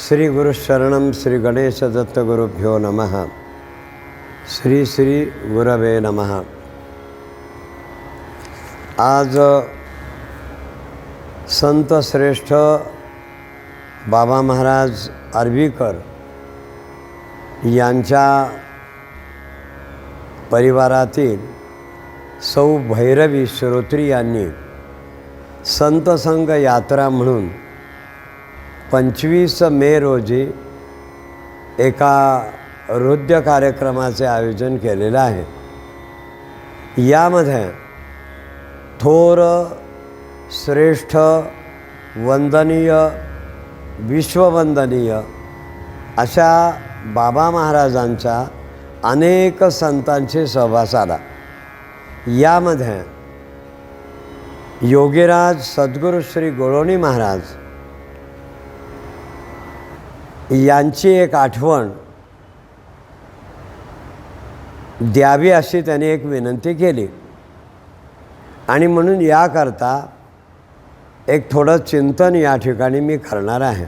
श्री गुरुशरणं श्री गणेश दत्तगुरुभ्यो नमः. श्री श्री गुरवे नमः. आज संत श्रेष्ठ बाबा महाराज आर्वीकर यांच्या परिवारातील सौ भैरवी श्रोत्री यांनी संत संघ यात्रा म्हणून पंचवीस मे रोजी एका हृद्य कार्यक्रमाचे आयोजन केलेलं आहे. यामध्ये थोर श्रेष्ठ वंदनीय विश्ववंदनीय अशा बाबा महाराजांच्या अनेक संतांशी सहवास आला. यामध्ये योगीराज सद्गुरू श्री गोळोणी महाराज यांची एक आठवण द्यावी अशी त्यांनी एक विनंती केली. आणि म्हणून याकरता एक थोडं चिंतन या ठिकाणी मी करणार आहे.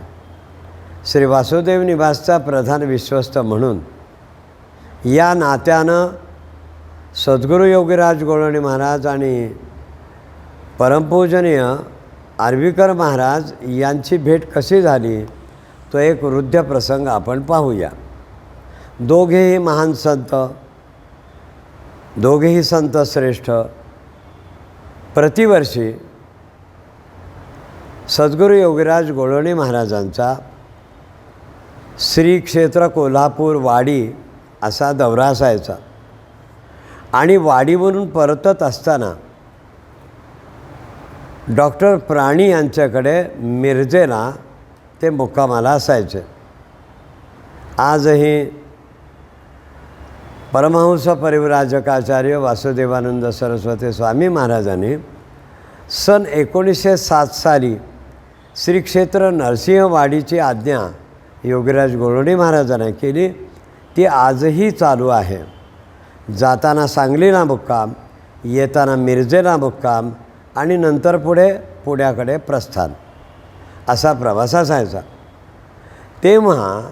श्री वासुदेव निवासचा प्रधान विश्वस्त म्हणून या नात्यानं सद्गुरू योगीराज गोळवणे महाराज आणि परमपूजनीय आर्वीकर महाराज यांची भेट कशी झाली? तो एक वृद्ध प्रसंग आपण पाहूया. दोघेही महान संत दोघेही संत श्रेष्ठ. प्रतिवर्षी सद्गुरू योगीराज गोळवणे महाराजांचा श्री क्षेत्र कोल्हापूर वाडी असा दौरा असायचा. आणि वाडीवरून परतत असताना डॉक्टर प्राणी यांच्याकडे मिरजेला ते मुक्कामाला असायचे. आजही परमहंस परिवराजकाचार्य वासुदेवानंद सरस्वती स्वामी महाराजांनी सन एकोणीसशे सात साली श्री क्षेत्र नरसिंहवाडीची आज्ञा योगीराज गोरोडे महाराजांना केली. ती आजही चालू आहे. जाताना सांगलीला मुक्काम येताना मिरजेला मुक्काम आणि नंतर पुढे पुण्याकडे प्रस्थान. असा प्रवास असायचा. तेव्हा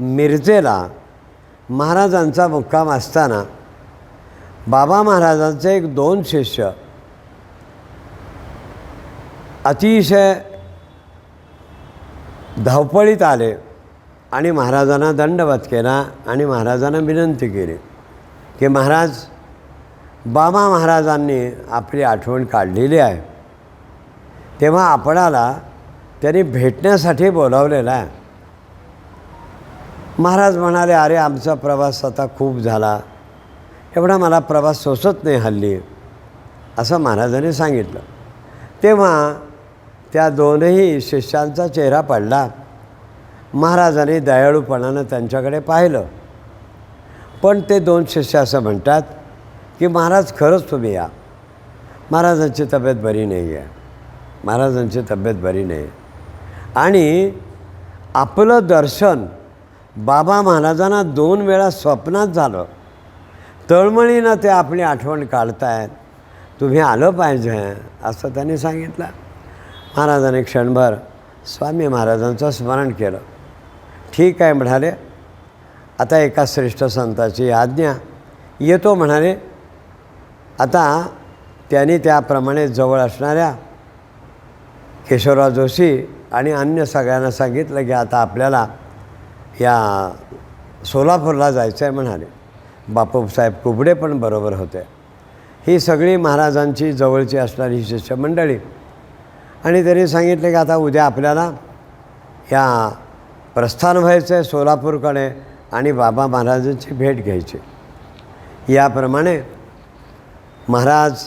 मिरजेला महाराजांचा मुक्काम असताना बाबा महाराजांचे एक दोन शिष्य अतिशय धावपळीत आले आणि महाराजांना दंडवत केला आणि महाराजांना विनंती केली की महाराज बाबा महाराजांनी आपली आठवण काढलेली आहे. तेव्हा आपणाला त्यांनी भेटण्यासाठी बोलावलेला आहे. महाराज म्हणाले अरे आमचा प्रवास आता खूप झाला. एवढा मला प्रवास सोसत नाही हल्ली. असं महाराजांनी सांगितलं. तेव्हा त्या दोनही शिष्यांचा चेहरा पडला. महाराजांनी दयाळूपणानं त्यांच्याकडे पाहिलं. पण ते दोन शिष्य असं म्हणतात की महाराज खरंच तुम्ही या. महाराजांची तब्येत बरी नाही आहे महाराजांची तब्येत बरी नाही आणि आपलं दर्शन बाबा महाराजांना दोन वेळा स्वप्नात झालं. तळमळीनं ते आपली आठवण काढतायत. तुम्ही आलं पाहिजे असं त्यांनी सांगितलं. महाराजांनी क्षणभर स्वामी महाराजांचं स्मरण केलं. ठीक आहे म्हणाले आता एका श्रेष्ठ संताची आज्ञा. येतो म्हणाले आता त्यांनी त्याप्रमाणे जवळ असणाऱ्या केशवराव जोशी आणि अन्य सगळ्यांना सांगितलं की आता आपल्याला या सोलापूरला जायचं आहे म्हणाले. बापूसाहेब कुबडे पण बरोबर होते. ही सगळी महाराजांची जवळची असणारी शिष्यमंडळी आणि त्यांनी सांगितलं की आता उद्या आपल्याला या प्रस्थान व्हायचं आहे सोलापूरकडे आणि बाबा महाराजांची भेट घ्यायची. याप्रमाणे महाराज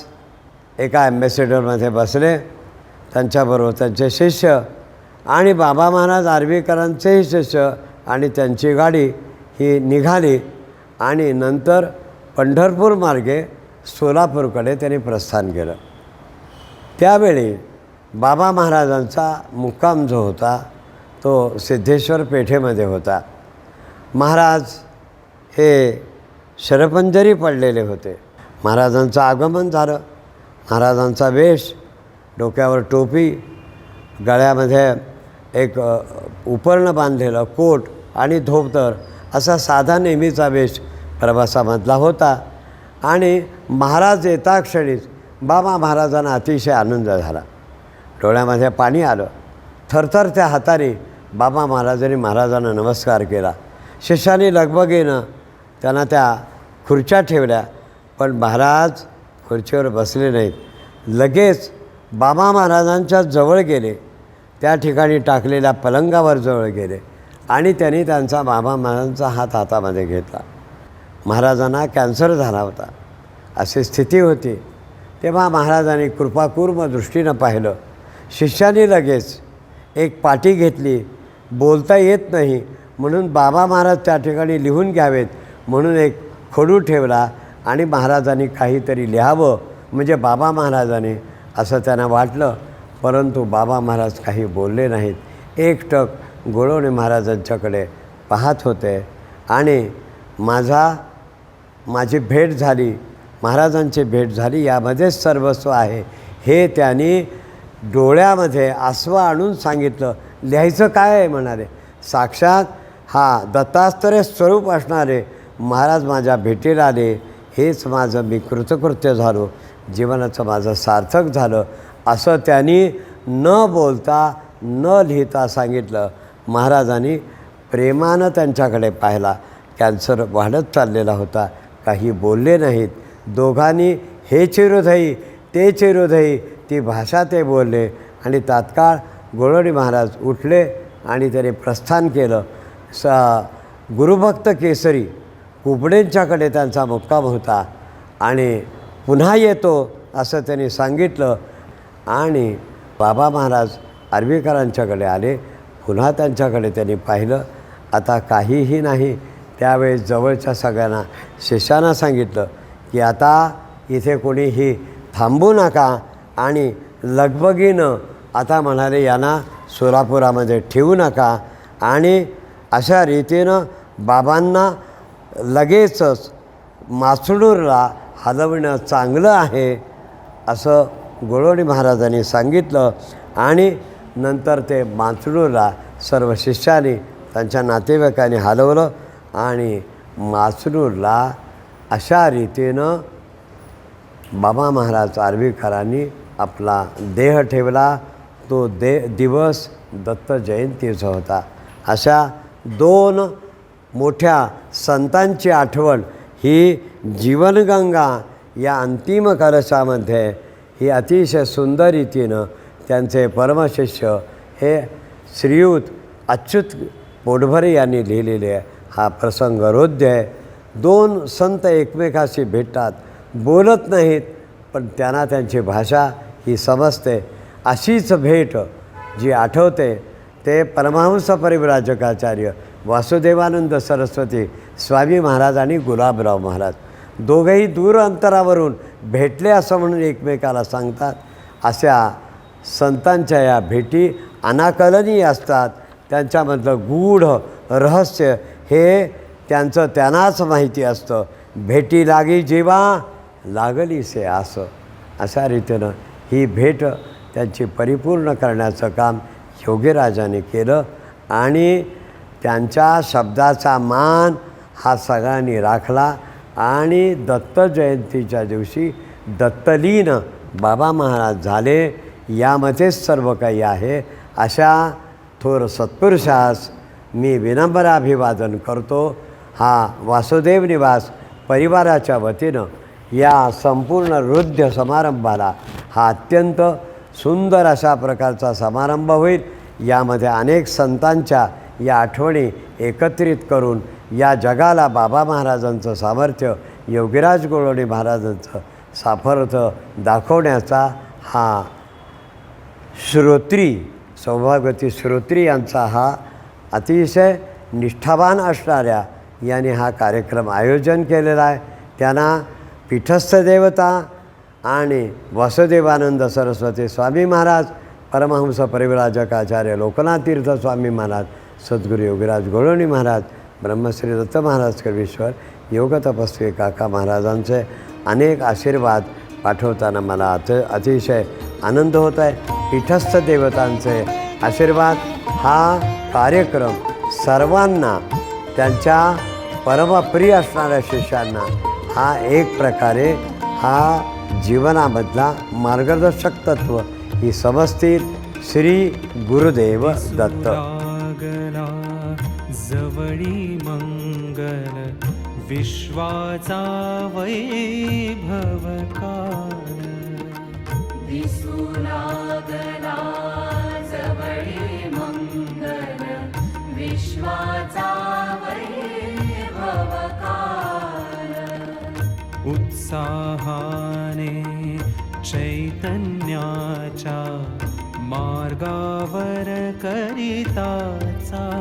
एका ॲम्बॅसेडरमध्ये बसले. त्यांच्याबरोबर त्यांचे शिष्य आणि बाबा महाराज आर्वीकरांचेही शिष्य आणि त्यांची गाडी ही निघाली आणि नंतर पंढरपूर मार्गे सोलापूरकडे त्यांनी प्रस्थान केलं. त्यावेळी बाबा महाराजांचा मुक्काम जो होता तो सिद्धेश्वर पेठेमध्ये होता. महाराज हे शरपंजरी पडलेले होते. महाराजांचं आगमन झालं. महाराजांचा वेश डोक्यावर टोपी गळ्यामध्ये एक उपर्ण बांधलेलं कोट आणि धोपतर असा साधा नेहमीचा वेश प्रवासामधला होता. आणि महाराज येता क्षणीच बाबा महाराजांना अतिशय आनंद झाला. डोळ्यामध्ये पाणी आलं. थरथर त्या हाताने बाबा महाराजांनी महाराजांना नमस्कार केला. शिष्याने लगबगेनं त्यांना त्या खुर्च्या ठेवल्या. पण महाराज खुर्चीवर बसले नाहीत. लगेच बाबा महाराजांच्या जवळ गेले. त्या ठिकाणी टाकलेल्या पलंगावर जवळ गेले आणि त्यांनी त्यांचा बाबा महाराजांचा हात हातामध्ये घेतला. महाराजांना कॅन्सर झाला होता. अशी स्थिती होती. तेव्हा महाराजांनी कृपाकूर्म दृष्टीनं पाहिलं. शिष्याने लगेच एक पाटी घेतली. बोलता येत नाही. म्हणून बाबा महाराज त्या ठिकाणी लिहून घ्यावेत म्हणून एक खडू ठेवला आणि महाराजांनी काहीतरी लिहावं. म्हणजे बाबा महाराजांनी असं त्यांना वाटलं. परंतु बाबा महाराज काही बोलले नाहीत. एकटक गोळवणे महाराजांच्याकडे पाहत होते आणि माझा माझी भेट झाली महाराजांची भेट झाली यामध्येच सर्वस्व आहे. हे त्यांनी डोळ्यामध्ये आस्व आणून सांगितलं. लिहायचं काय आहे म्हणाले? साक्षात हा दत्तास्तरे स्वरूप असणारे महाराज माझ्या भेटीला आले. हेच माझं मी कृतकृत्य झालो. जीवनाचं माझं सार्थक झालं. असं त्यांनी न बोलता न लिहिता सांगितलं. महाराजांनी प्रेमानं त्यांच्याकडे पाहिला. कॅन्सर वाढत चाललेला होता. काही बोलले नाहीत. दोघांनी हे चिरोधई ते चिरोधई ती भाषा ते बोलले. आणि तात्काळ गोळवडी महाराज उठले आणि त्याने प्रस्थान केलं. स गुरुभक्त केसरी कुबडेंच्याकडे त्यांचा मुक्काम होता. आणि पुन्हा येतो असं त्यांनी सांगितलं. आणि बाबा महाराज आर्वीकरांच्याकडे आले. पुन्हा त्यांच्याकडे त्यांनी पाहिलं. आता काहीही नाही. त्यावेळेस जवळच्या सगळ्यांना शिष्यानं सांगितलं की आता इथे कोणीही थांबू नका आणि लगबगीनं आता म्हणाले यांना सोलापुरामध्ये ठेवू नका. आणि अशा रीतीनं बाबांना लगेचच मासुडूरला हलवणं चांगलं आहे असं गोळवणी महाराजांनी सांगितलं आणि नंतर ते माचडूरला सर्व शिष्याने त्यांच्या नातेवाईकांनी हलवलं आणि माचडूरला अशा रीतीनं बाबा महाराज आर्वीकरांनी आपला देह ठेवला. तो दे दिवस दत्त जयंतीचा होता. अशा दोन मोठ्या संतांची आठवण ही जीवनगंगा या अंतिम कलशामध्ये ही अतिशय सुंदर रीतीनं त्यांचे परमशिष्य हे श्रीयुत अच्युत पोटभरे यांनी लिहिलेले हा प्रसंग रोध्य आहे. दोन संत एकमेकाशी भेटतात बोलत नाहीत पण त्यांना त्यांची भाषा ही समजते. अशीच भेट जी आठवते ते परमहंस परिव्राजकाचार्य वासुदेवानंद सरस्वती स्वामी महाराज आणि गुलाबराव महाराज. दोघंही दूर अंतरावरून भेटले असं म्हणून एकमेकाला सांगतात. अशा संतांच्या या भेटी अनाकलनीय असतात. त्यांच्यामधलं गूढ रहस्य हे त्यांचं त्यांनाच माहिती असतं. भेटी लागी जेव्हा लागली से असं. अशा रीतीनं ही भेट त्यांची परिपूर्ण करण्याचं काम योगीराजाने केलं आणि त्यांच्या शब्दाचा मान हा सगळ्यांनी राखला. आणि दत्त जयंतीच्या दिवशी दत्तलीन बाबा महाराज झाले. यामध्येच सर्व काही आहे. अशा थोर सत्पुरुषास मी विनम्र अभिवादन करतो. हा वासुदेव निवास परिवाराच्या वतीनं या संपूर्ण वृद्ध समारंभाला हा अत्यंत सुंदर अशा प्रकारचा समारंभ होईल. यामध्ये अनेक संतांच्या या आठवणी एकत्रित करून या जगाला बाबा महाराजांचं सामर्थ्य योगीराज गोळवणे महाराजांचं सामर्थ्य दाखवण्याचा हा श्रोत्री सौभागवती श्रोत्री यांचा हा अतिशय निष्ठावान असणाऱ्या यांनी हा कार्यक्रम आयोजन केलेला आहे. त्यांना पीठस्थ देवता आणि वासुदेवानंद सरस्वती स्वामी महाराज परमहंस परिविराजक आचार्य लोकनाथ तीर्थ स्वामी महाराज सद्गुरू योगीराज गोळवणी महाराज ब्रह्मश्री दत्त महाराज कर्वेश्वर योग तपस्वी काका महाराजांचे अनेक आशीर्वाद पाठवताना मला अत अतिशय आनंद होत आहे. पीठस्थ देवतांचे आशीर्वाद हा कार्यक्रम सर्वांना त्यांच्या परमप्रिय असणाऱ्या शिष्यांना हा एक प्रकारे हा जीवनामधला मार्गदर्शक तत्व. ही समजतील श्री गुरुदेव दत्त. जवळी मंगल विश्वाचा वैभवकाल. दिसू लागला जवळी मंगल विश्वाचा वैभवकाल. उत्साहाने चैतन्याच्या मार्गावर करिता चाल